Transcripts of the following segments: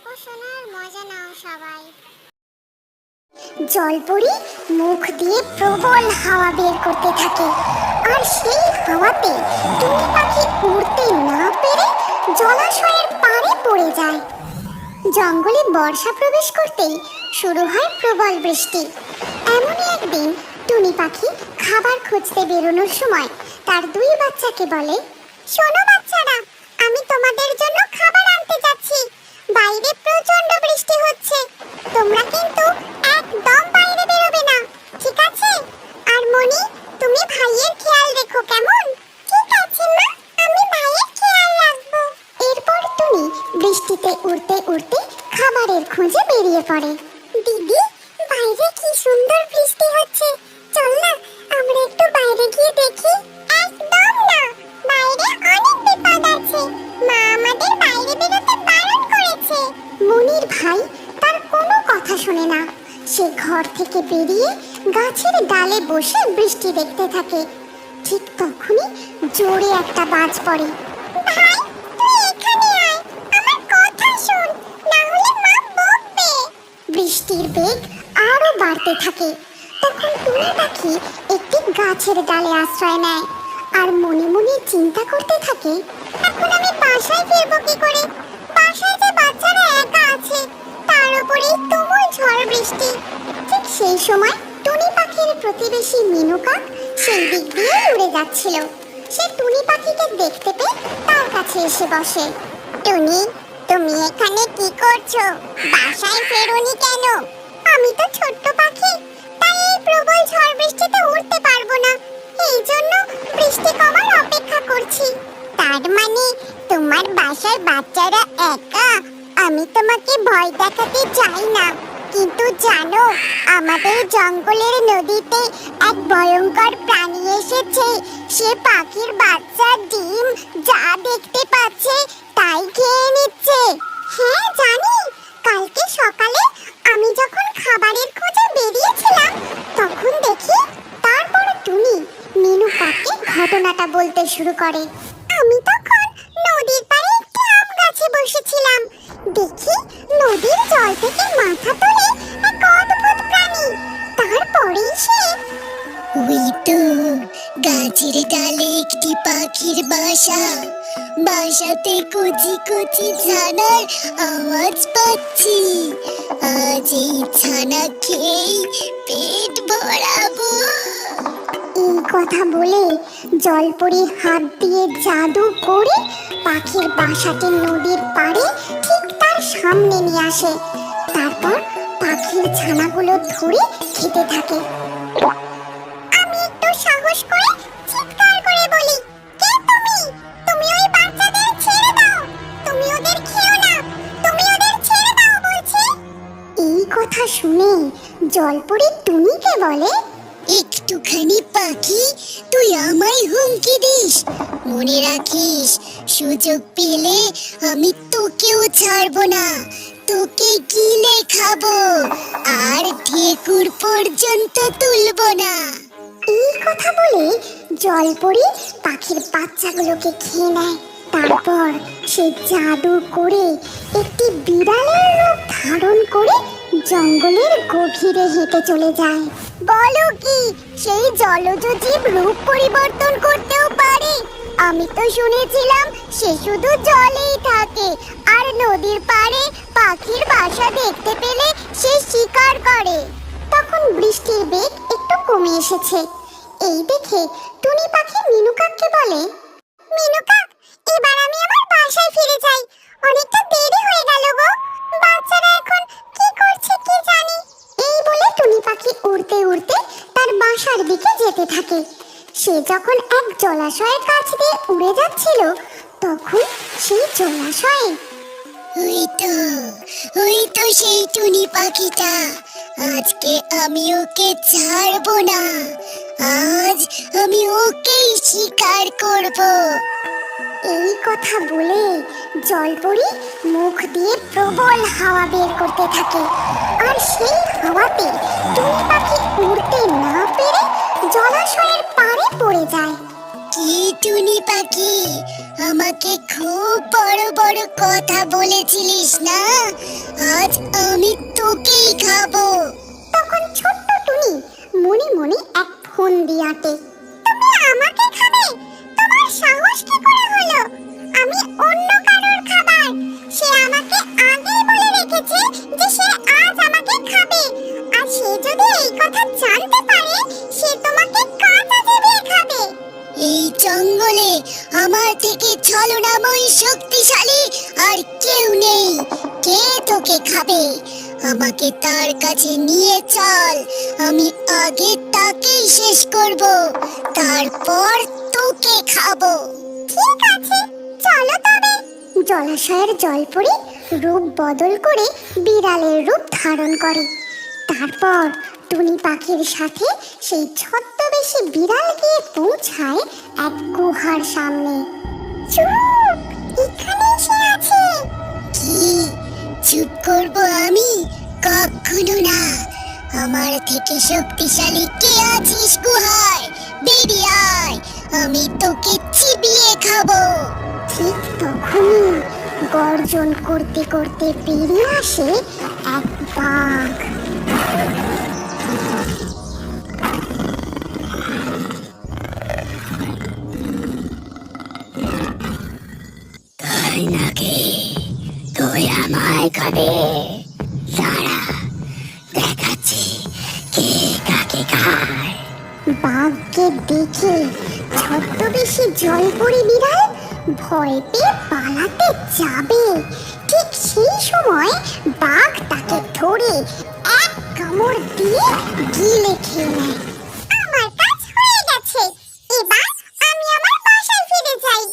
গল্প শোনার মজা নাও সবাই। জলপরি মুখ দিয়ে প্রবল হাওয়া বের করতে থাকে, আর সেই হাওয়াতে টুনি পাখি উড়তে না পেরে জলাশয়ের পাড়ে পড়ে যায়। জঙ্গলে বর্ষা প্রবেশ করতেই শুরু হয় প্রবল বৃষ্টি। এমনই একদিন টুনি পাখি খাবার খুঁজতে বেরোনোর সময় তার দুই বাচ্চাকে বলে, শোনো বাচ্চারা, আমি তোমাদের সে ঘর থেকে বেরিয়ে গাছের ডালে বসে বৃষ্টি দেখতে থাকে। ঠিক তখনই জোরে একটা বাজ পড়ে। বৃষ্টির বেগ আরও বাড়তে থাকে। তখন টুনি পাখি একটি গাছের ডালে আশ্রয় নেয় আর মনে মনে চিন্তা করতে থাকে, এখন আমি বাসায় ফিরবো কি করে? বাসায় যে বাচ্চারা একা আছে, তার উপরে তুমুল ঝড় বৃষ্টি, ঠিক সেই সময় টুনি পাখির প্রতিবেশী মিনু কাক সেই দিক দিয়ে উড়ে যাচ্ছিল। সে টুনি পাখিকে দেখতে পেয়ে তার কাছে এসে বসে। টুনি, তুমি এখানে কি করছ? বাসায় ফেরোনি কেন? আমি তো ছোট্ট পাখি, তাই এই প্রবল ঝড় বৃষ্টিতে উড়তে পারব না। এই জন্য বৃষ্টি কমার অপেক্ষা করছি। তার মানে তোমার বাসার বাচ্চারা একা? আমি তোমাকে ভয় দেখাতে চাই না। কিন্তু জানো, আমাদের জঙ্গলের নদীতে এক ভয়ঙ্কর প্রাণী এসেছে। সে পাখির বাচ্চার ডিম যা দেখতে পাচ্ছে তাই খেয়ে নিচ্ছে। হ্যাঁ জানি। কালকে সকালে আমি যখন খাবারের খোঁজে বেরিয়েছিলাম, তখন দেখি তারপর তুমি মিনু কাকে ঘটনাটা বলতে শুরু করে। আমি তখন নদীর গাছে বসেছিলাম। দেখি নদীর জল থেকে মাথা তুলে এক অদ্ভুত প্রাণী। তারপরেই সে ওই তো, গাছের ডালে একটি পাখির বাসা। বাসাতে কচি কচি ছানার আওয়াজ পাচ্ছি। আজ এই ছানা খেয়েই পেট ভরাবো। কথা বলে জলপরি হাত দিয়ে জাদু করে পাখির বাসাটি নদীর পাড়ে ঠিক তার সামনে নিয়ে আসে। তারপর পাখির ছানাগুলো ধরে খেতে থাকে। আমি একটু সাহস করে চিৎকার করে বলি, কে তুমি? তুমি ওই বাচ্চাদের ছেড়ে দাও। তুমি ওদের খেও না। তুমি ওদের ছেড়ে দাও, বলছি। এই কথা শুনে জলপরি টুনিকে বলে একটুখানি পাখি তুই আমায় হুমকি দিস। মনে রাখিস সুযোগ পেলে আমি তোকেও ছাড়বো না তোকে গিলে খাব আর ঠেকুর পর্যন্ত তুলবো না। এই কথা বলে জলপরি পাখির বাচ্চাগুলোকে খেয়ে নেয়। তারপর সে জাদু করে একটি বিড়ালের রূপ ধারণ করে জঙ্গলের গভীরে হেঁটে চলে যায়। বলো কি জলজ জীব রূপ পরিবর্তন করতেও পারে। আমি তো শুনেছিলাম সে শুধু জলেই থাকে। আর নদীর পাড়ে পাখির বাসা দেখতে পেলে সে শিকার করে। তখন বৃষ্টির বেগ একটু কমে এসেছে। এই দেখে টুনি পাখি মিনু কাককে বলে মিনু কাক এবার আমি আমার বাসায় ফিরে যাই। অনেকটা দেরি হয়ে গেল গো। বাচ্চারা এখন কি করছে কি জানি? এই বলে টুনি পাখি উড়তে উড়তে বাসার দিকে যেতে থাকে। সে যখন এক জলাশয়ের কাছ দিয়ে উড়ে যাচ্ছিল তখন সেই জলাশয়ে ওই তো ওই তো সেই টুনি পাখিটা। আজকে আমি ওকে ছাড়বো না। আজ আমি ওকেই শিকার করব। এই কথা বলে জলপরি মুখ দিয়ে প্রবল হাওয়া বের করতে থাকে। আর সেই হাওয়াতে টুনি পাখি, আমাকে খুব বড় বড় কথা বলেছিলিস না? আজ আমি তোকেই খাব। তখন ছোট্ট টুনি মনে মনে এক ফোন দিয়াতে তুমি আমাকে খাবে? তোমার সাহস কি করে হলো? আমি অন্য কারোর খাবার। সে আমাকে আগেই বলে রেখেছে যে সে আজ আমাকে খাবে। আর সে যদি এই কথা জানতে পারে জঙ্গলে আমার থেকে ছলনাময় শক্তিশালী। আর কেউ নেই। কে তোকে খাবে? আমাকে তার কাছে নিয়ে চল। আমি আগে তাকেই শেষ করব। তারপর তোকে খাব। ঠিক আছে, চলো তবে। জলাশয়ের জল পড়ে রূপ বদল করে বিড়ালের রূপ ধারণ করে। তারপর টুনি পাখির সাথে সেই ছদ্মবেশী বিড়াল গিয়ে পৌঁছায় এক গুহার সামনে। চুপ! এখানে আছে। কি? চুপ করব আমি? কখনো না। আমার থেকে শক্তিশালী কে আছিস গুহায়? বেরিয়ে আয়। আমি তোকে চিবিয়ে খাব। ঠিক তখনই গর্জন করতে করতে বেরিয়ে আসে দেখে ছদ্মবেশী জল পড়ে বিড়াল ভয় পালাতে যাবে। ঠিক সেই সময় বাঘ তাকে ধরে এক কামড় দিয়ে গিলে খেয়ে নেয়। আমি আমার বাসায় ফিরে যাই।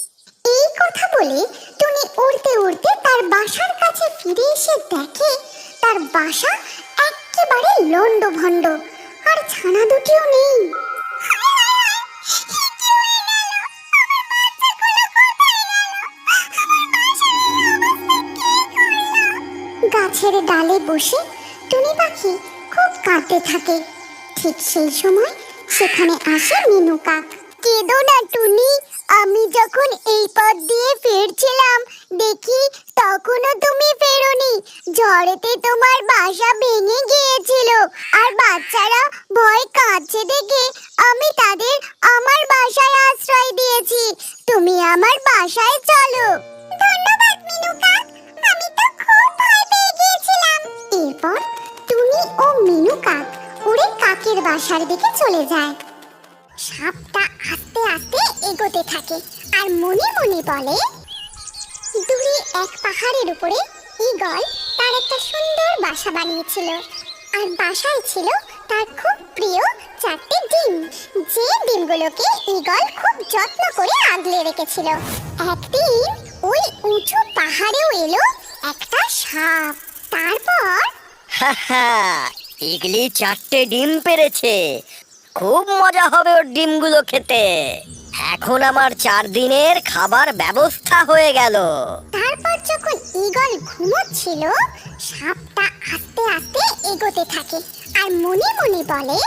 এই কথা বলে টুনি উড়তে উড়তে তার বাসার কাছে ফিরে এসে দেখে তার বাসা একেবারে লন্ডভন্ড আর ছানা দুটিও নেই গাছের ডালে বসে টুনি পাখি খুব কাঁদতে থাকে। ঠিক সেই সময় সেখানে আসে মিনু কাক। কেঁদো না টুনি, আমি যখন এই পথ দিয়ে ফিরছিলাম, দেখি তখনও তুমি ফেরোনি। ঝড়েতে তোমার বাসা ভেঙে গিয়েছিল আর বাচ্চারা ভয় কাঁদছে দেখে আমি তাদের আমার বাসায় আশ্রয় দিয়েছি। তুমি আমার বাসায় চলো। ধন্যবাদ, মিনু বাসার দিকে চলে যায়। সাপটা আস্তে আস্তে এগোতে থাকে আর মনে মনে বলে দূরে এক পাহাড়ের উপরে ঈগল তার একটা সুন্দর বাসা বানিয়েছিল। আর বাসায় ছিল তার খুব প্রিয় চারটে ডিম। যে ডিমগুলোকে ঈগল খুব যত্ন করে আগলে রেখেছিল। একদিন ওই উঁচু পাহাড়েও এলো একটা সাপ। তারপর হাহা, ইগলি চারটে ডিম পেরেছে। খুব মজা হবে ওর ডিমগুলো খেতে। এখন আমার চার দিনের খাবার ব্যবস্থা হয়ে গেল। তারপর যখন ঈগল ঘুমোচ্ছিল সাপটা আস্তে আস্তে এগোতে থাকে আর মনে মনে বলে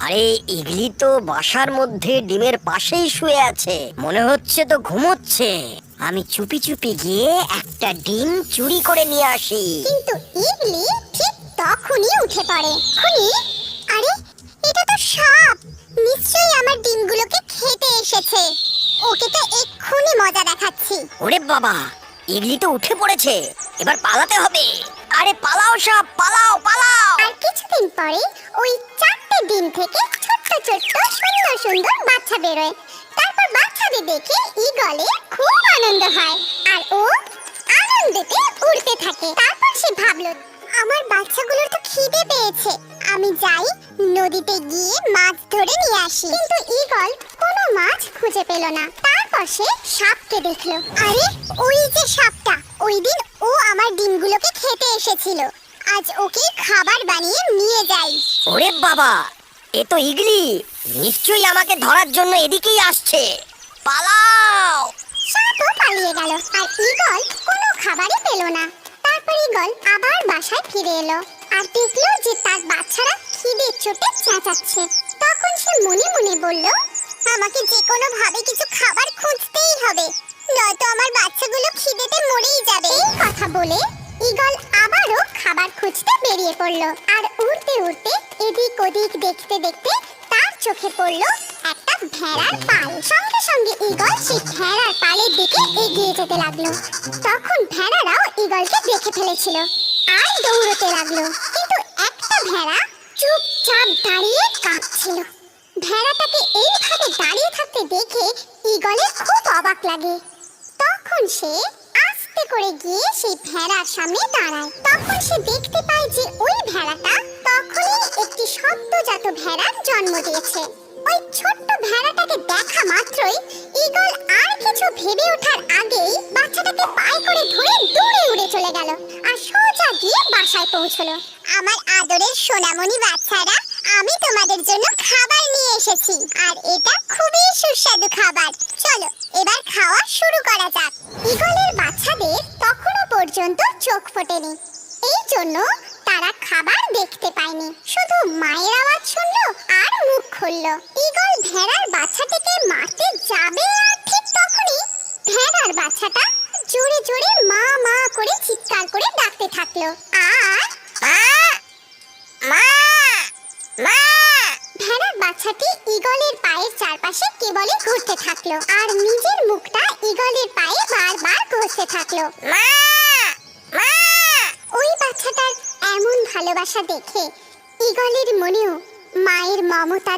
আরে ইগলি তো বাসার মধ্যে ডিমের পাশেই শুয়ে আছে। মনে হচ্ছে তো ঘুমোচ্ছে। আমি চুপি চুপি গিয়ে একটা ডিম চুরি করে নিয়ে আসি। কিন্তু ইগলি ঠিক তখনই উঠে পড়ে। খুনি? আরে এটা তো সাপ। নিশ্চয়ই আমার ডিমগুলোকে খেতে এসেছে। ওকে তো এক্ষুনি মজা দেখাচ্ছি। ওরে বাবা ইগলি তো উঠে পড়েছে। এবার পালাতে হবে। আরে পালাও সব পালাও পালাও। আর কিছুদিন পরে ওই চারটে ডিম থেকে ছোট্ট ছোট্ট সুন্দর সুন্দর বাচ্চা বেরোয়। তারপর বাচ্চাদের দেখে ঈগলে খুব আনন্দ হয়। খুঁজে পেল না। তারপর সে সাপকে দেখল। আরে ওই যে সাপটা। ওই দিন ও আমার ডিমগুলোকে খেতে এসেছিল। আজ ওকে খাবার বানিয়ে নিয়ে যাই। ওরে বাবা এ তো ইগলি। নিশ্চয়ই আমাকে ধরার জন্য এদিকেই আসছে। পালাও! সাপও পালিয়ে গেল আর ঈগল কোনো খাবারই পেল না। তারপর ঈগল আবার বাসায় ফিরে এলো। আর দেখল যে তার বাচ্চারা খিদের চোটে চেঁচাচ্ছে। তখন সে মনে মনে বলল আমাকে যে কোনো ভাবে কিছু খাবার খুঁজতেই হবে। নয়তো আমার বাচ্চাগুলো খিদেতে মরেই যাবে। এই কথা বলে ঈগল আবারও খাবার খুঁজতে বেরিয়ে পড়ল। আর উড়তে উড়তে এদিক ওদিক দেখতে দেখতে তার চোখে পড়ল একটা ভেড়ার পাল। সঙ্গে সঙ্গে ঈগল সেই ভেড়ার পালের দিকে এগিয়ে যেতে লাগল। তখন ভেড়ারাও ঈগলকে দেখে ফেলেছিল আর দৌড়তে লাগল। কিন্তু একটা ভেড়া চুপচাপ দাঁড়িয়ে কাঁপছিল। ভেড়াটাকে এইভাবে দাঁড়িয়ে থাকতে দেখে ঈগলের খুব অবাক লাগে। তখন সে আস্তে করে গিয়ে সেই ভেড়ার সামনে দাঁড়ায়। তখন সে দেখতে পায় যে ওই ভেড়াটা তখনই একটি সদ্যজাত ভেড়ার জন্ম দিয়েছে। ওই ছোট্ট ভেড়াটাকে দেখা মাত্রই ঈগল আর কিছু ভেবে ওঠার আগেই বাচ্চাটাকে পায়ে করে ধরে দূরে উড়ে চলে গেল আর সোজা গিয়ে বাসায় পৌঁছলো। আমার আদরের সোনামণি বাচ্চারা এসেছি। আর এটা খুবই সুস্বাদু খাবার। চলো, এবার খাওয়া শুরু করা যাক। ঈগলের বাচ্চাদের তখনও পর্যন্ত চোখ ফোটেনি। এই জন্য তারা খাবার দেখতে পায়নি। শুধু মায়ের আওয়াজ শুনলো আর মুখ খুললো। ঈগল ভেড়ার বাচ্চাটিকে মারতে যাবে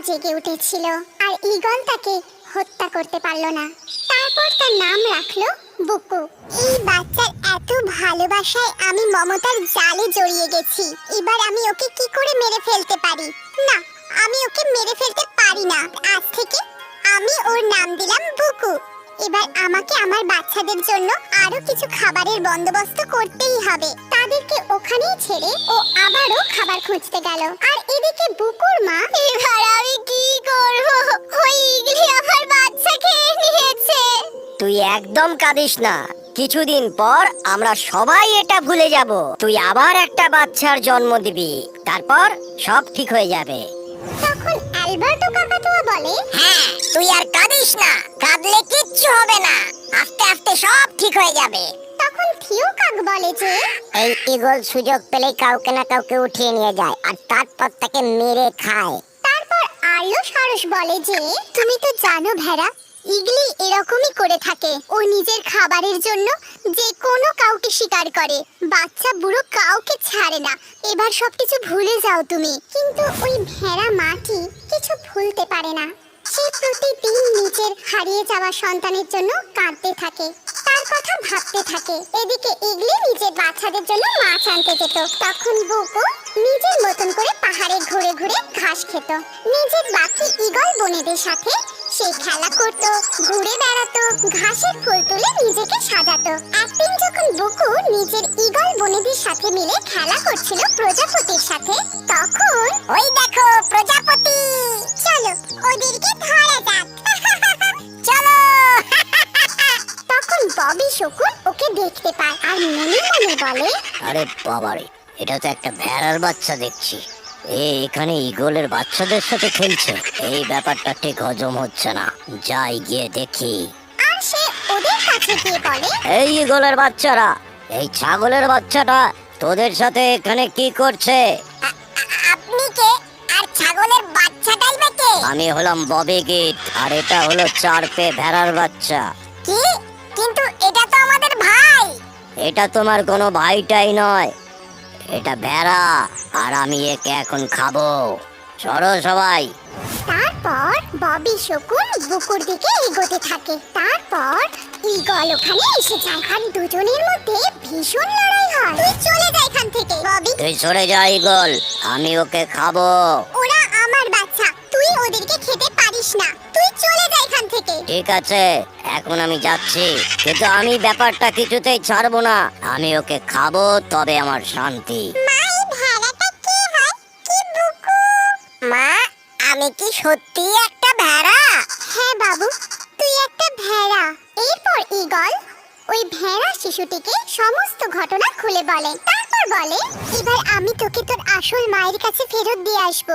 জেগে উঠেছিল আর ঈগল তাকে হত্যা করতে পারল না। তারপর তার নাম রাখল বুকু। এই বাচ্চার এত ভালোবাসায় আমি মমতার জালে জড়িয়ে গেছি। এবার আমি ওকে কি করে মেরে ফেলতে পারি? না, আমি ওকে মেরে ফেলতে পারি না। আজ থেকে আমি ওর নাম দিলাম বুকু। এবার আমাকে আমার বাচ্চাদের জন্য আরও কিছু খাবারের বন্দোবস্ত করতেই হবে। তাদেরকে ওখানেই ছেড়ে ও আবারও খাবার খুঁজতে গেল। আর এদিকে বুকুর মা একদম কাঁদিস না। কিছুদিন পর আমরা সবাই এটা ভুলে যাব। তুই আবার একটা বাচ্চার জন্ম দিবি। তারপর সব ঠিক হয়ে যাবে। তখন অ্যালবার্টো কাকাতুয়া বলে হ্যাঁ তুই আর কাঁদিস না। কাঁদলে কিচ্ছু হবে না। আস্তে আস্তে সব ঠিক হয়ে যাবে। তখন থিও কাক বলে যে এই ইগল সুযোগ পেলে কাউকে না কাউকে উঠিয়ে নিয়ে যায় আর তারপর তাকে মেরে খায়। তারপর আর্য সারস বলে যে তুমি তো জানো ভেড়া ইগলি এরকমই করে থাকে। ও নিজের খাবারের জন্য যে কোনো কাউকে শিকার করে। বাচ্চা বুড়ো কাউকে ছাড়ে না। এবার সবকিছু ভুলে যাও তুমি। কিন্তু ওই ভেড়া মাটি কিছু ভুলতে পারে না। সে প্রতিদিন নিজের হারিয়ে যাওয়া সন্তানের জন্য কাঁদতে থাকে। তার কথা ভাবতে থাকে। এদিকে ইগলি নিজের বাচ্চাদের জন্য মাছ আনতে যেত। তখন বুকু নিজের মতন করে পাহাড়ে ঘুরে ঘুরে ঘাস খেত। নিজের বাকি ঈগল বোনেদের সাথে সে খেলা করত, ঘুরে বেড়াতো, ঘাসের ফুল তুলে নিজেকে সাজাতো। একদিন যখন বুকু নিজের ঈগল বোনেদের সাথে মিলে খেলা করছিল প্রজাপতির সাথে, তখন ওই দেখো প্রজাপতি! চলো, ওদেরকে ধরা যাক। চলো! তখন ববি শকুন ওকে দেখতে পায় আর মনে মনে বলে, আরে বাবারে, এটা তো একটা ভেড়ার বাচ্চা দেখছি। এখানে ইগলের বাচ্চাদের সাথে খেলছে। এই ব্যাপারটা ঠিক হজম হচ্ছে না। যাই গিয়ে দেখি। আর সে ওদের কাছে গিয়ে বলে এই ইগলের বাচ্চারা এই ছাগলের বাচ্চাটা তোদের সাথে এখানে কি করছে? আপনি কে? আর ছাগলের বাচ্চাটাই বা কে? আমি হলাম ববি গিট আর এটা হলো চার পে ভেড়ার বাচ্চা। কি? কিন্তু এটা তো আমাদের ভাই। এটা তোমার কোনো ভাইটাই নয়। এটা ভেড়া আর আমি একে এখন খাব। সরো সবাই। তারপর ববি শকুন বুকুর দিকে এগোতে থাকে। তারপর ঈগল ওখানে এসে যায় আর দুজনের মধ্যে ভীষণ লড়াই হয়। তুই চলে যা এখান থেকে ববি। তুই সরে যা ইগল আমি ওকে খাব। ওরা আমার বাচ্চা তুই ওদেরকে খেতে পারিস না। এখান থেকে। ঠিক আছে এখন আমি যাচ্ছি। কিন্তু আমি ব্যাপারটা কিছুতেই ছাড়বো না। আমি ওকে খাব তবে আমার শান্তি। মাই ভেড়াটা কে কি বুকু? মা আমি কি সত্যি একটা ভেড়া? হ্যাঁ বাবু তুই একটা ভেড়া। এরপর ঈগল। ওই ভেড়া শিশুটিকে সমস্ত ঘটনা খুলে বলে। তারপর বলে এবার আমি তোকে তোর আসল মায়ের কাছে ফেরত দিয়ে আসব।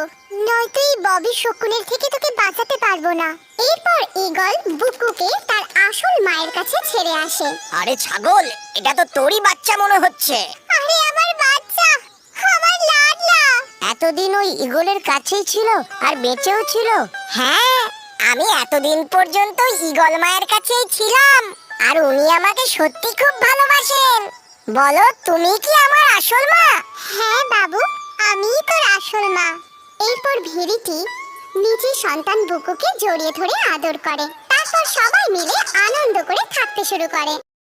নয়তো এই ববি শকুনের থেকে তোকে বাঁচাতে পারব না। এরপর ঈগল বুকুকে তার আসল মায়ের কাছে ছেড়ে আসে। আরে ছাগল এটা তো তোরই বাচ্চা মনে হচ্ছে। আরে আমার বাচ্চা আমার লাডলা। এতদিন ওই ইগলের কাছেই ছিল আর বেঁচেও ছিল। হ্যাঁ আমি এতদিন পর্যন্ত ইগল মায়ের কাছেই ছিলাম। আর উনি আমাকে সত্যি খুব ভালোবাসেন। বলো, তুমি কি আমার আসল মা? হ্যাঁ বাবু, আমিই তোর আসল মা। এরপর ভেরিটি নিজের সন্তান বুকুকে জড়িয়ে ধরে আদর করে। তারপর সবাই মিলে আনন্দ করে থাকতে শুরু করে।